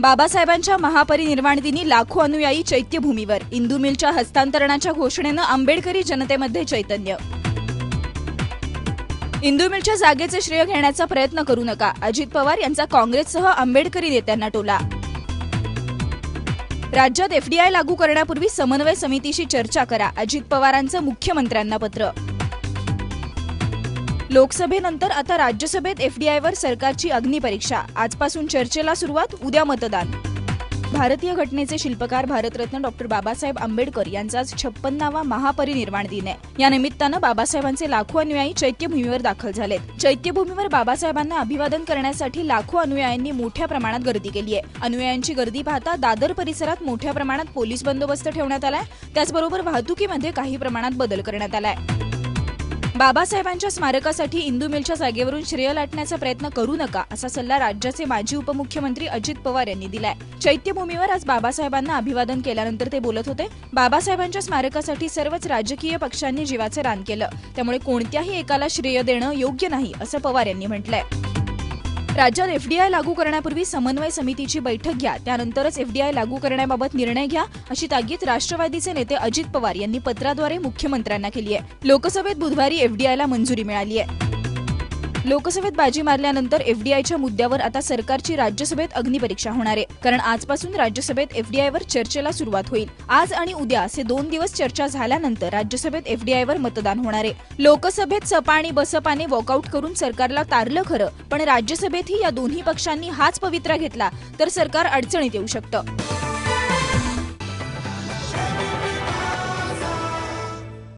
बाबासाहेबांच्या महापरिनिर्वाण दिनी लाखो अनुयायी चैत्यभूमीवर. इंदू मिलच्या हस्तांतरणाच्या घोषणेनं आंबेडकरी जनतेमध्ये चैतन्य. इंदू मिलच्या जागेचे श्रेय घेण्याचा प्रयत्न करू नका. अजित पवार यांचा काँग्रेससह आंबेडकरी नेत्यांना टोला. राज्यात एफडीआय लागू करण्यापूर्वी समन्वय समितीशी चर्चा करा. अजित पवारांचं मुख्यमंत्र्यांना पत्र. लोकसभेनंतर आता राज्यसभेत एफडीआयवर सरकारची अग्निपरीक्षा आजपासून चर्चेला सुरुवात उद्या मतदान. भारतीय घटनेचे शिल्पकार भारतरत्न डॉक्टर बाबासाहेब आंबेडकर यांचा आज छप्पन्नावा महापरिनिर्वाण दिन आहे. या निमित्तानं बाबासाहेबांचे लाखो अनुयायी चैत्यभूमीवर दाखल झालेत. चैत्यभूमीवर बाबासाहेबांना अभिवादन करण्यासाठी लाखो अनुयायांनी मोठ्या प्रमाणात गर्दी केली आहे. अनुयायांची गर्दी पाहता दादर परिसरात मोठ्या प्रमाणात पोलीस बंदोबस्त ठेवण्यात आलाय. त्याचबरोबर वाहतुकीमध्ये काही प्रमाणात बदल करण्यात आलाय. बाबासाहेबांच्या स्मारकासाठी इंदू मिलच्या जागेवरून श्रेय लाटण्याचा प्रयत्न करू नका असा सल्ला राज्याचे माजी उपमुख्यमंत्री अजित पवार यांनी दिलाय. चैत्यभूमीवर आज बाबासाहेबांना अभिवादन केल्यानंतर ते बोलत होते बाबासाहेबांच्या स्मारकासाठी सर्वच राजकीय पक्षांनी जीवाचं रान केलं त्यामुळे कोणत्याही एकाला श्रेय देणं योग्य नाही असं पवार यांनी म्हटलंय. राज्यात एफडीआय लागू करण्यापूर्वी समन्वय समितीची बैठक घ्या. त्यानंतरच एफडीआय लागू करण्याबाबत निर्णय घ्या अशी ताकीद राष्ट्रवादीचे नेते अजित पवार यांनी पत्राद्वारे मुख्यमंत्र्यांना केली आहे. लोकसभेत बुधवारी एफडीआयला मंजुरी मिळाली आहे. लोकसभेत बाजी मारल्यानंतर एफडीआयच्या मुद्द्यावर आता सरकारची राज्यसभेत अग्निपरीक्षा होणार आहे. कारण आजपासून राज्यसभेत एफडीआयवर चर्चेला सुरुवात होईल. आज आणि उद्या असे दोन दिवस चर्चा झाल्यानंतर राज्यसभेत एफडीआयवर मतदान होणार आहे. लोकसभेत सपा आणि बसपाने वॉकआउट करून सरकारला तारलं खरं पण राज्यसभेतही या दोन्ही पक्षांनी हाच पवित्रा घेतला तर सरकार अडचणीत येऊ शकतं.